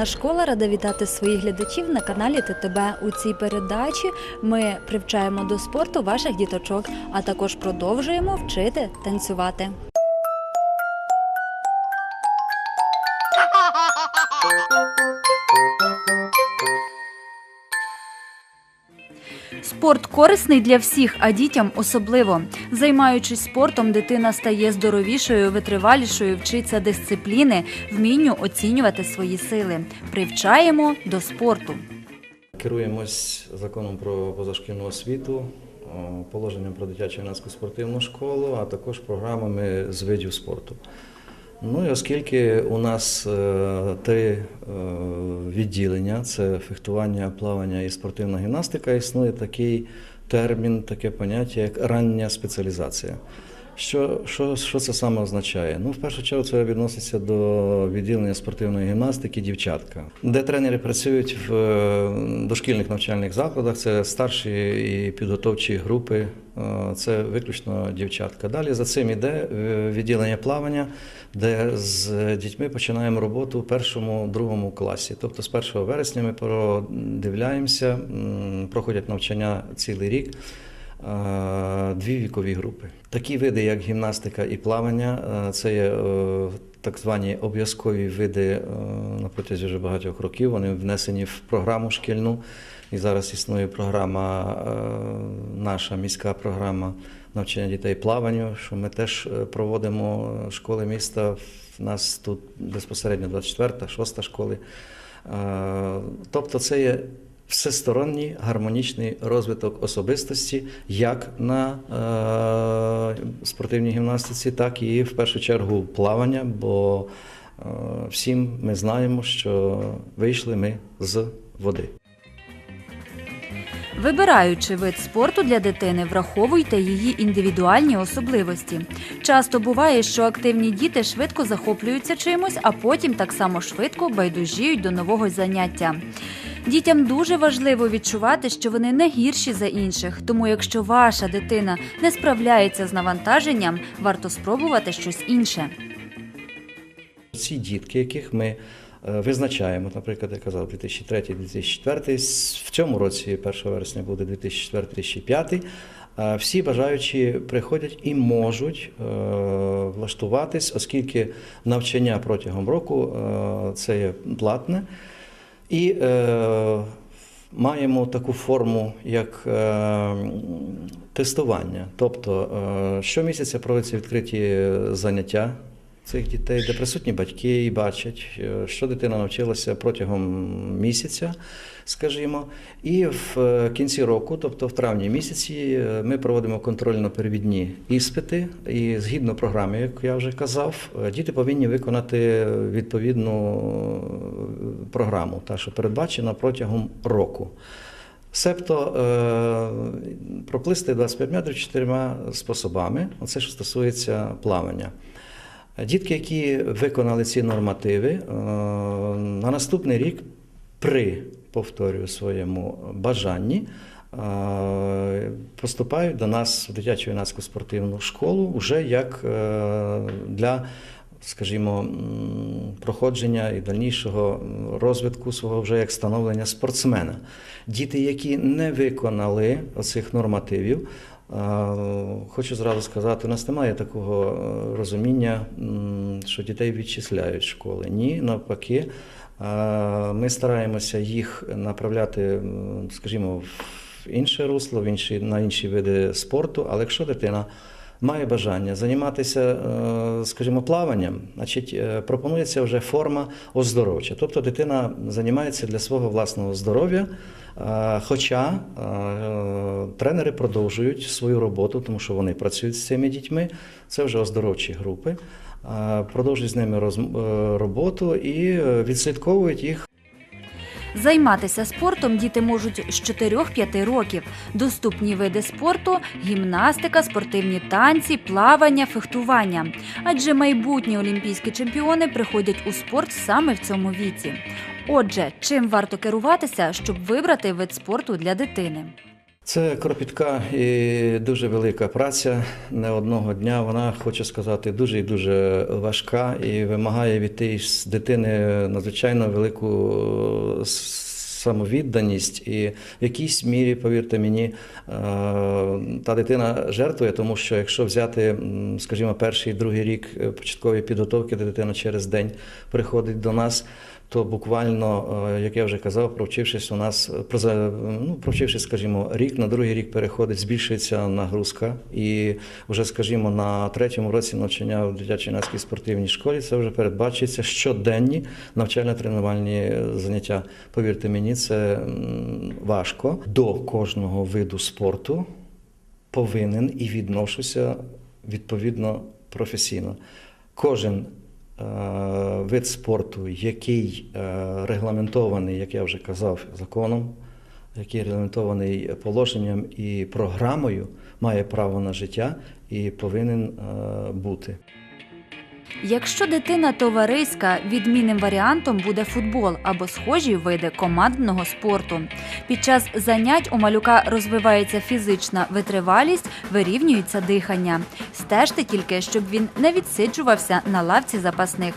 Мамина школа рада вітати своїх глядачів на каналі ТТБ. У цій передачі ми привчаємо до спорту ваших діточок, а також продовжуємо вчити танцювати. Спорт корисний для всіх, а дітям особливо. Займаючись спортом, дитина стає здоровішою, витривалішою, вчиться дисципліни, вмінню оцінювати свої сили. Привчаємо до спорту. Керуємось законом про позашкільну освіту, положенням про дитячу юнацьку спортивну школу, а також програмами з видів спорту. Ну і оскільки у нас е, три е, відділення: це фехтування, плавання і спортивна гімнастика, існує такий термін, таке поняття, як рання спеціалізація. Що, що, що це саме означає? Ну, в першу чергу, це відноситься до відділення спортивної гімнастики дівчатка, де тренери працюють в е, дошкільних навчальних закладах. Це старші і підготовчі групи, е, це виключно дівчатка. Далі за цим іде е, відділення плавання, де з дітьми починаємо роботу в першому, другому класі. Тобто з 1 вересня ми продивляємося, проходять навчання цілий рік. Е, Дві вікові групи. Такі види, як гімнастика і плавання, е, це є е, так звані обов'язкові види на протязі вже багатьох років. Вони внесені в програму шкільну. І зараз існує програма, наша міська програма навчання дітей плаванню, що ми теж проводимо школи міста. В нас тут безпосередньо 24-та, 6 школи. Тобто це є всесторонній гармонічний розвиток особистості як на е, спортивній гімнастиці, так і в першу чергу плавання, бо е, всім ми знаємо, що вийшли ми з води. Вибираючи вид спорту для дитини, враховуйте її індивідуальні особливості. Часто буває, що активні діти швидко захоплюються чимось, а потім так само швидко байдужіють до нового заняття. Дітям дуже важливо відчувати, що вони не гірші за інших. Тому, якщо ваша дитина не справляється з навантаженням, варто спробувати щось інше. Ці дітки, яких ми е, визначаємо, наприклад, я казав, 2003-2004, в цьому році, 1 вересня, буде 2004-2005, е, всі бажаючі приходять і можуть е, влаштуватись, оскільки навчання протягом року це є платне. І е, маємо таку форму, як е, тестування. Тобто е, щомісяця проводяться відкриті заняття цих дітей, де присутні батьки і бачать, е, що дитина навчилася протягом місяця, скажімо. І в е, кінці року, тобто в травні місяці, е, ми проводимо контрольно-перевідні іспити. І згідно програми, як я вже казав, е, діти повинні виконати відповідну програму, та що передбачена протягом року. Себто проплисти 25 метрів чотирма способами, оце що стосується плавання. Дітки, які виконали ці нормативи, на наступний рік при повторюю своєму бажанні е, поступають до нас в дитячу юнацьку спортивну школу вже як е, для, скажімо, проходження і дальнішого розвитку свого вже як становлення спортсмена. Діти, які не виконали оцих нормативів, Хочу зразу сказати, у нас немає такого е, розуміння, що дітей відчисляють школи. Ні, навпаки, ми стараємося їх направляти, скажімо, в інше русло, в інші, на інші види спорту. Але якщо дитина має бажання займатися, е, скажімо, плаванням, значить е, пропонується вже форма оздоровча. Тобто дитина займається для свого власного здоров'я. Е, Хоча тренери продовжують свою роботу, тому що вони працюють з цими дітьми. Це вже оздоровчі групи, продовжують з ними е, роботу і е, відслідковують їх Займатися спортом діти можуть з 4-5 років. Доступні види спорту гімнастика, спортивні танці, плавання, фехтування. Адже майбутні олімпійські чемпіони приходять у спорт саме в цьому віці. Отже, чим варто керуватися, щоб вибрати вид спорту для дитини? Це кропітка і дуже велика праця не одного дня. Вона, хочу сказати, дуже і дуже важка і вимагає від тієї дитини надзвичайно велику самовідданість. І в якійсь мірі, повірте мені, е, та дитина жертвує, тому що якщо взяти, скажімо, перший другий рік е, початкової підготовки, де дитина через день приходить до нас. То буквально, е, як я вже казав, провчившись у нас, ну, провчившись, скажімо, рік, на другий рік переходить, збільшується нагрузка. І вже, скажімо, на третьому році навчання в дитячо-юнацькій спортивній школі це вже передбачується щоденні навчально-тренувальні заняття. Повірте мені, це важко. До кожного виду спорту повинен і відношуся відповідно професійно. Кожен е, вид спорту, який е, регламентований, як я вже казав, законом, який регламентований положенням і програмою, має право на життя і повинен е, бути. Якщо дитина товариська, відмінним варіантом буде футбол або схожі види командного спорту. Під час занять у малюка розвивається фізична витривалість, вирівнюється дихання. Стежте тільки, щоб він не відсиджувався на лавці запасних.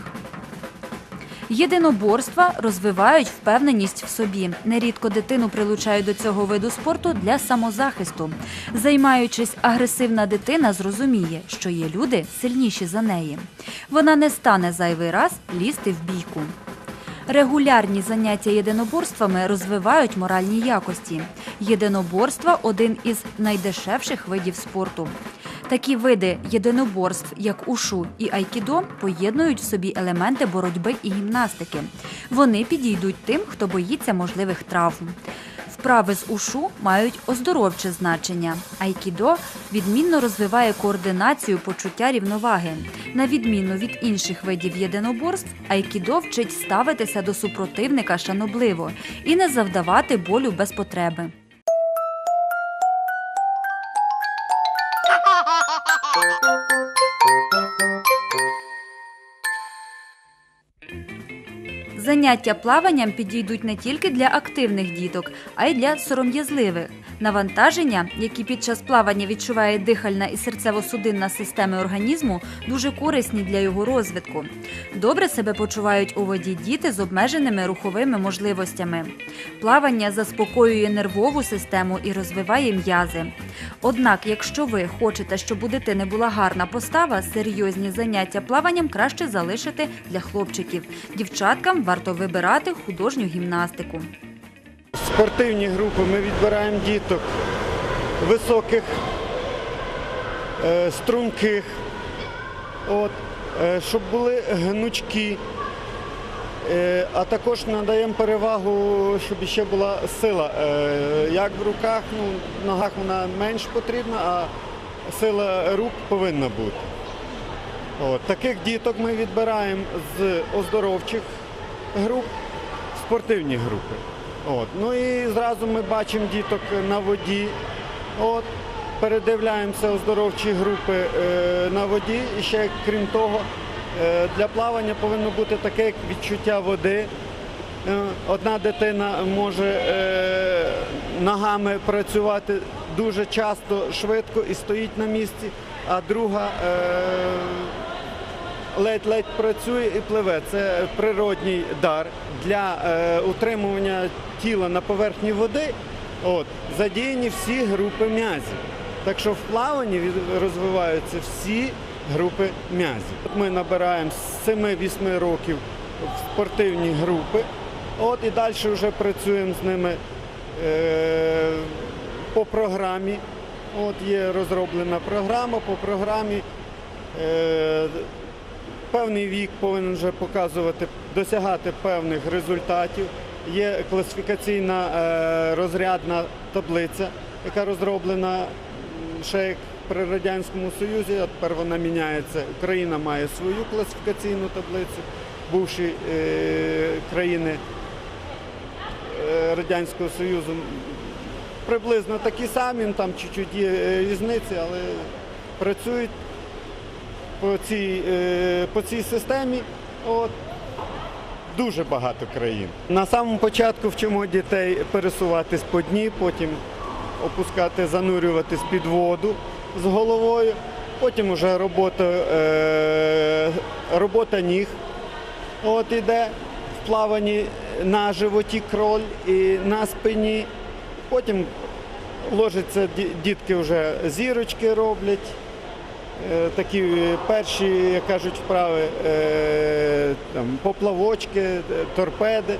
Єдиноборства розвивають впевненість в собі. Нерідко дитину прилучають до цього виду спорту для самозахисту. Займаючись, агресивна дитина зрозуміє, що є люди сильніші за неї. Вона не стане зайвий раз лізти в бійку. Регулярні заняття єдиноборствами розвивають моральні якості. Єдиноборства один із найдешевших видів спорту. Такі види єдиноборств, як ушу і айкідо, поєднують в собі елементи боротьби і гімнастики. Вони підійдуть тим, хто боїться можливих травм. Вправи з ушу мають оздоровче значення. Айкідо відмінно розвиває координацію почуття рівноваги. На відміну від інших видів єдиноборств, айкідо вчить ставитися до супротивника шанобливо і не завдавати болю без потреби. Заняття плаванням підійдуть не тільки для активних діток, а й для сором'язливих. Навантаження, які під час плавання відчуває дихальна і серцево-судинна системи організму, дуже корисні для його розвитку. Добре себе почувають у воді діти з обмеженими руховими можливостями. Плавання заспокоює нервову систему і розвиває м'язи. Однак, якщо ви хочете, щоб у дитини була гарна постава, серйозні заняття плаванням краще залишити для хлопчиків. Дівчаткам варто вибирати художню гімнастику. спортивні групи ми відбираємо діток високих, е, струнких, е, щоб були гнучкі, е, а також надаємо перевагу, щоб ще була сила. Як в руках, ну, в ногах вона менш потрібна, а сила рук повинна бути. Таких діток ми відбираємо з оздоровчих груп, спортивні групи. От. Ну і зразу ми бачимо діток на воді. От. Передивляємося оздоровчі групи е, на воді. І ще крім того, е, для плавання повинно бути таке як відчуття води. Е, Одна дитина може е, ногами працювати дуже часто, швидко і стоїть на місці, а друга е, ледь-ледь працює і пливе. Це природній дар для е, утримування тіла на поверхні води. От, задіяні всі групи м'язів. Так що в плаванні розвиваються всі групи м'язів. Ми набираємо з 7-8 років спортивні групи. От і далі вже працюємо з ними е, по програмі. От є розроблена програма по програмі. Е, певний вік повинен вже показувати, досягати певних результатів. Є класифікаційна е, розрядна таблиця, яка розроблена ще як при Радянському Союзі, а тепер вона міняється. Україна має свою класифікаційну таблицю, бувші е, країни е, Радянського Союзу приблизно такі самі, там чуть-чуть є різниці, але працюють по цій, е, по цій системі от, дуже багато країн. На самому початку вчимо дітей пересуватись по дні, потім опускати, занурюватись під воду з головою. Потім вже робота, е, робота ніг. От іде в плаванні на животі кроль і на спині. Потім ложиться, дітки вже зірочки роблять. Е, Такі е, перші, як кажуть, вправи, е, там, поплавочки, торпеди.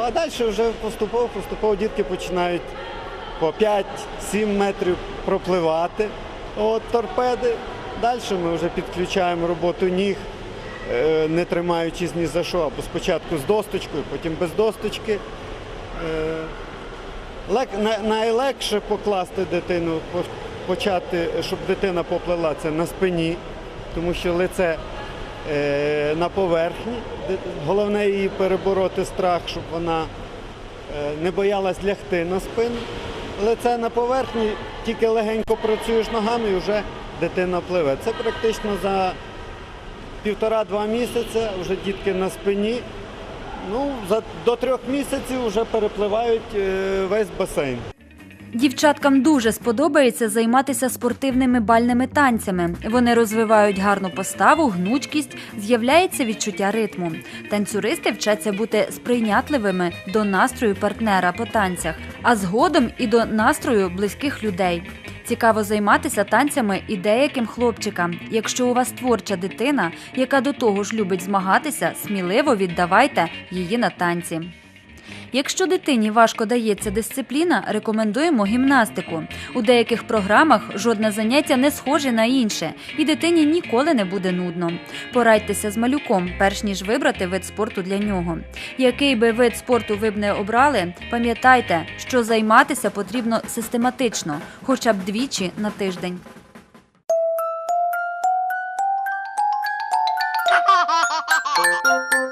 А далі вже поступово, поступово дітки починають по 5-7 метрів пропливати. От торпеди. Далі ми вже підключаємо роботу ніг, не тримаючись ні за що, або спочатку з досточкою, потім без досточки. Найлегше покласти дитину, почати, щоб дитина поплила це на спині, тому що лице е, на поверхні. Головне її перебороти страх, щоб вона е, не боялась лягти на спину. Лице на поверхні, тільки легенько працюєш ногами і вже дитина пливе. Це практично за півтора-два місяці вже дітки на спині. Ну, за, до трьох місяців вже перепливають е, весь басейн. Дівчаткам дуже сподобається займатися спортивними бальними танцями. Вони розвивають гарну поставу, гнучкість, з'являється відчуття ритму. Танцюристи вчаться бути сприйнятливими до настрою партнера по танцях, а згодом і до настрою близьких людей. Цікаво займатися танцями і деяким хлопчикам. Якщо у вас творча дитина, яка до того ж любить змагатися, сміливо віддавайте її на танці. Якщо дитині важко дається дисципліна, рекомендуємо гімнастику. У деяких програмах жодне заняття не схоже на інше, і дитині ніколи не буде нудно. Порадьтеся з малюком, перш ніж вибрати вид спорту для нього. Який би вид спорту ви б не обрали, пам'ятайте, що займатися потрібно систематично, хоча б двічі на тиждень.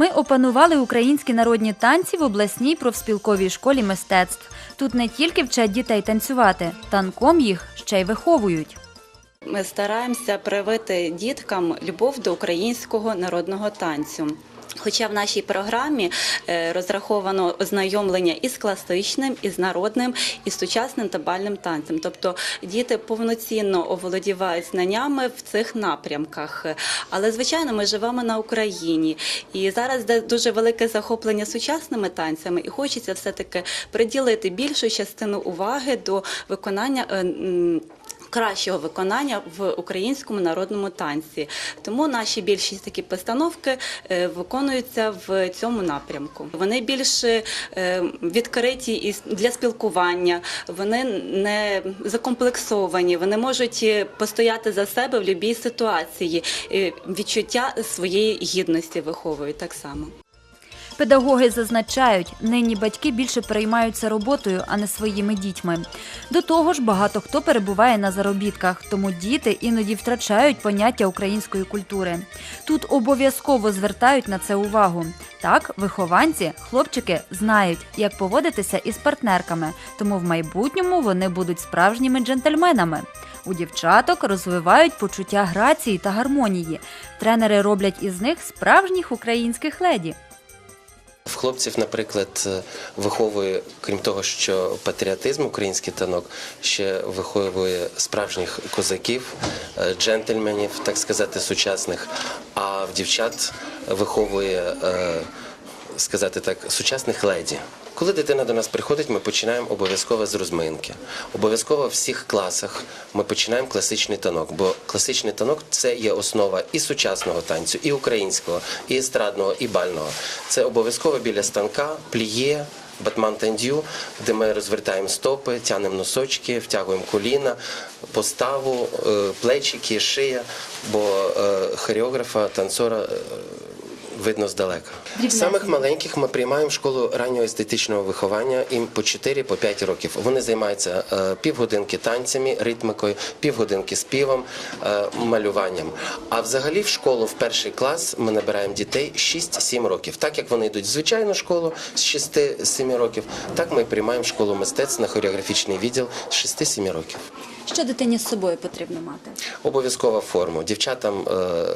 Ми опанували українські народні танці в обласній профспілковій школі мистецтв. Тут не тільки вчать дітей танцювати, танком їх ще й виховують. Ми стараємося привити діткам любов до українського народного танцю. Хоча в нашій програмі е, розраховано ознайомлення із класичним, із народним, із сучасним та бальним танцем. Тобто діти повноцінно оволодівають знаннями в цих напрямках. Але звичайно, ми живемо на Україні, і зараз де дуже велике захоплення сучасними танцями, і хочеться все таки приділити більшу частину уваги до виконання. Кращого виконання в українському народному танці. Тому наші більшість такі постановки е, виконуються в цьому напрямку. Вони більш е, відкриті і для спілкування, вони не закомплексовані, вони можуть е, постояти за себе в будь-якій ситуації. Відчуття своєї гідності виховують так само. Педагоги зазначають, нині батьки більше переймаються роботою, а не своїми дітьми. До того ж, багато хто перебуває на заробітках, тому діти іноді втрачають поняття української культури. Тут обов'язково звертають на це увагу. Так, вихованці, хлопчики знають, як поводитися із партнерками, тому в майбутньому вони будуть справжніми джентльменами. У дівчаток розвивають почуття грації та гармонії. Тренери роблять із них справжніх українських леді. Хлопців, наприклад, е, виховує, крім того, що патріотизм, український танок, ще виховує справжніх козаків, е, джентльменів, так сказати, сучасних. А в дівчат виховує, е, сказати так, сучасних леді. Коли дитина до нас приходить, ми починаємо обов'язково з розминки. Обов'язково в всіх класах ми починаємо класичний танок, бо класичний танок це є основа і сучасного танцю, і українського, і естрадного, і бального. Це обов'язково біля станка, пліє. Батман тендю, де ми розвертаємо стопи, тянемо носочки, втягуємо коліна, поставу, е, плечики, шия, бо е, хореографа, танцора е, видно здалека. Самих маленьких ми приймаємо в школу раннього естетичного виховання їм по 4 по 5 років. Вони займаються е, півгодинки танцями, ритмикою, півгодинки співом, е, малюванням. А взагалі в школу в перший клас ми набираємо дітей 6-7 років. Так як вони йдуть в звичайну школу з 6-7 років, так ми приймаємо школу мистецтв на хореографічний відділ з 6-7 років. Що дитині з собою потрібно мати? Обов'язкова форма. Дівчатам е,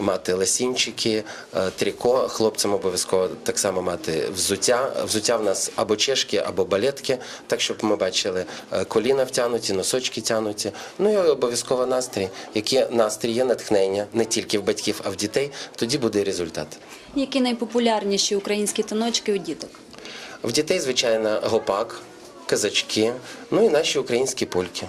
мати ласінчики, е, тріко, хлопцям обов'язково так само мати взуття. Взуття в нас або чешки, або балетки, так щоб ми бачили е, коліна втягнуті, носочки тягнуті. Ну і обов'язково настрій. Який настрій є натхнення не тільки в батьків, а в дітей, тоді буде і результат. Які найпопулярніші українські таночки у діток? В дітей, звичайно, гопак, казачки, ну і наші українські польки.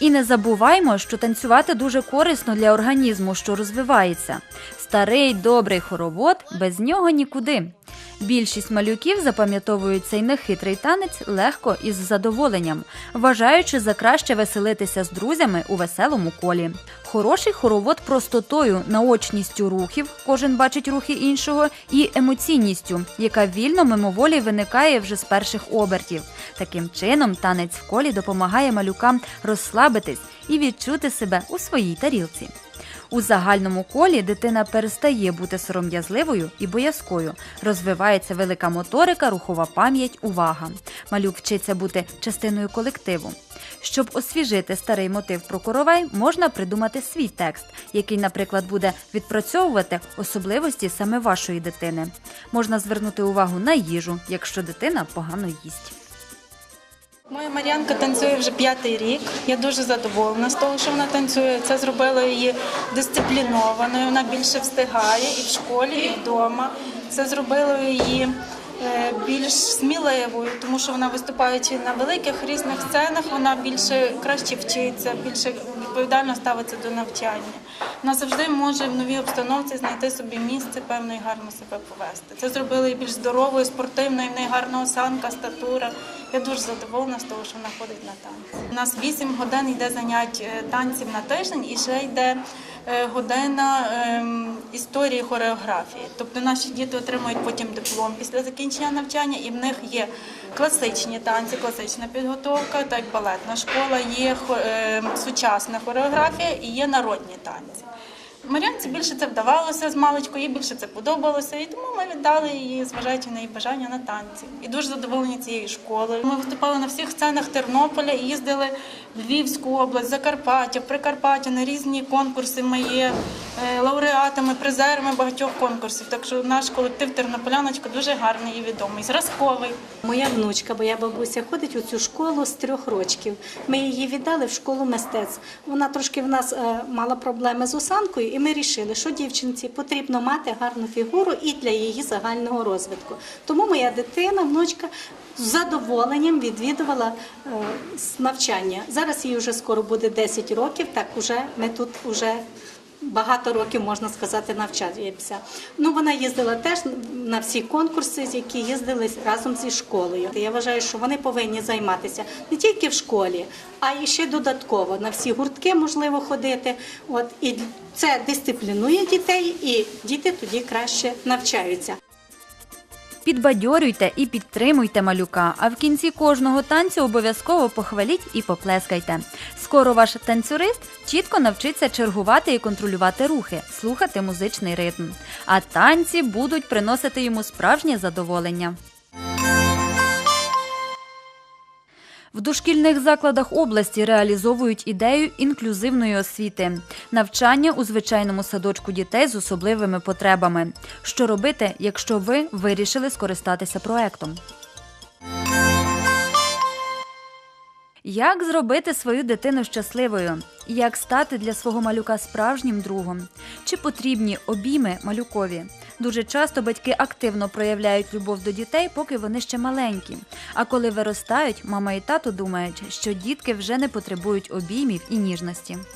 І не забуваймо, що танцювати дуже корисно для організму, що розвивається. Старий добрий хоровод без нього нікуди. Більшість малюків запам'ятовують цей нехитрий танець легко і з задоволенням, вважаючи за краще веселитися з друзями у веселому колі. Хороший хоровод простотою, наочністю рухів, кожен бачить рухи іншого, і емоційністю, яка вільно мимоволі виникає вже з перших обертів. Таким чином, танець в колі допомагає малюкам розслабитись і відчути себе у своїй тарілці. У загальному колі дитина перестає бути сором'язливою і боязкою. Розвивається велика моторика, рухова пам'ять, увага. Малюк вчиться бути частиною колективу. Щоб освіжити старий мотив про коровай, можна придумати свій текст, який, наприклад, буде відпрацьовувати особливості саме вашої дитини. Можна звернути увагу на їжу, якщо дитина погано їсть. Моя Мар'янка танцює вже п'ятий рік. Я дуже задоволена з того, що вона танцює. Це зробило її дисциплінованою. Вона більше встигає і в школі, і вдома. Це зробило її е, більш сміливою, тому що вона виступаючи на великих різних сценах, вона більше краще вчиться, більше відповідально ставиться до навчання. Вона завжди може в новій обстановці знайти собі місце, певно, і гарно себе повести. Це зробили і більш здоровою, спортивною, в неї гарна осанка, статура. Я дуже задоволена з того, що вона ходить на танці. У нас 8 годин йде занять е, танців на тиждень і ще йде година ем, історії хореографії. Тобто наші діти отримують потім диплом після закінчення навчання, і в них є класичні танці, класична підготовка, так балетна школа, є ем, сучасна хореографія і є народні танці. Мар'янці більше це вдавалося з маличку, їй більше це подобалося, і тому ми віддали її, зважаючи на її бажання на танці. І дуже задоволені цією школою. Ми виступали на всіх сценах Тернополя і їздили в Львівську область, Закарпаття, Прикарпаття на різні конкурси. Ми є е, лауреатами, призерами багатьох конкурсів. Так що наш колектив Тернополяночка дуже гарний і відомий, зразковий. Моя внучка, моя бабуся ходить у цю школу з трьох років. Ми її віддали в школу мистецтв. Вона трошки в нас е, мала проблеми з осанкою, і ми вирішили, що дівчинці потрібно мати гарну фігуру і для її загального розвитку. Тому моя дитина, внучка. З задоволенням відвідувала е, навчання. Зараз їй вже скоро буде 10 років. Так уже ми тут вже багато років можна сказати навчається. Ну вона їздила теж на всі конкурси, які їздили разом зі школою. Я вважаю, що вони повинні займатися не тільки в школі, а і ще додатково на всі гуртки можливо ходити. От і це дисциплінує дітей, і діти тоді краще навчаються. Підбадьорюйте і підтримуйте малюка, а в кінці кожного танцю обов'язково похваліть і поплескайте. Скоро ваш танцюрист чітко навчиться чергувати і контролювати рухи, слухати музичний ритм. А танці будуть приносити йому справжнє задоволення. В дошкільних закладах області реалізовують ідею інклюзивної освіти, навчання у звичайному садочку дітей з особливими потребами. Що робити, якщо ви вирішили скористатися проектом? Як зробити свою дитину щасливою? Як стати для свого малюка справжнім другом? Чи потрібні обійми малюкові? Дуже часто батьки активно проявляють любов до дітей, поки вони ще маленькі. А коли виростають, мама і тато думають, що дітки вже не потребують обіймів і ніжності.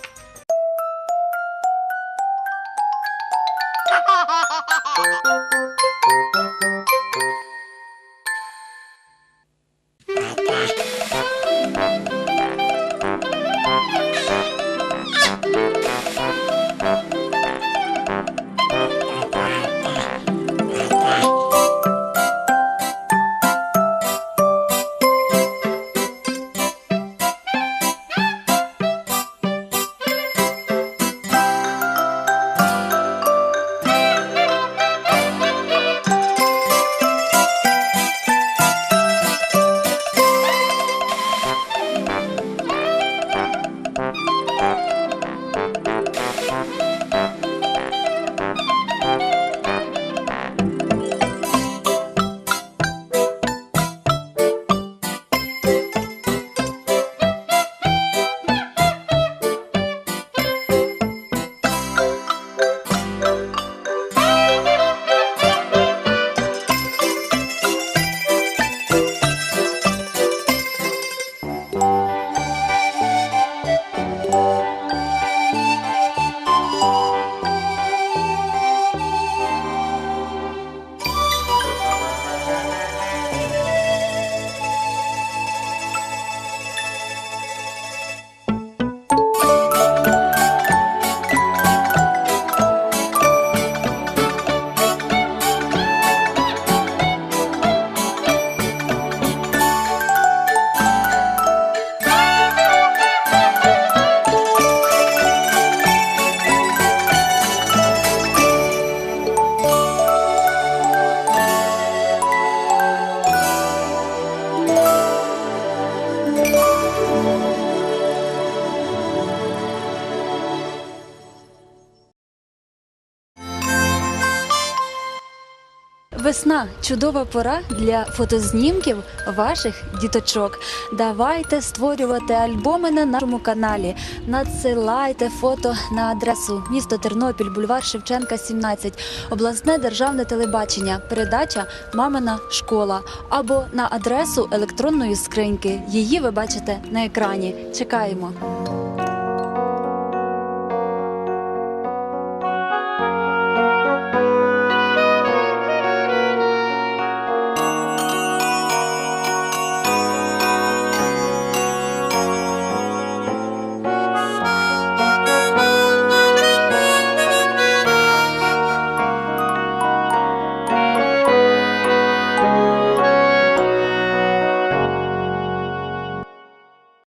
Весна чудова пора для фотознімків ваших діточок. Давайте створювати альбоми на нашому каналі. Надсилайте фото на адресу місто Тернопіль, бульвар Шевченка, 17, обласне державне телебачення, передача Мамина школа або на адресу електронної скриньки. Її ви бачите на екрані. Чекаємо.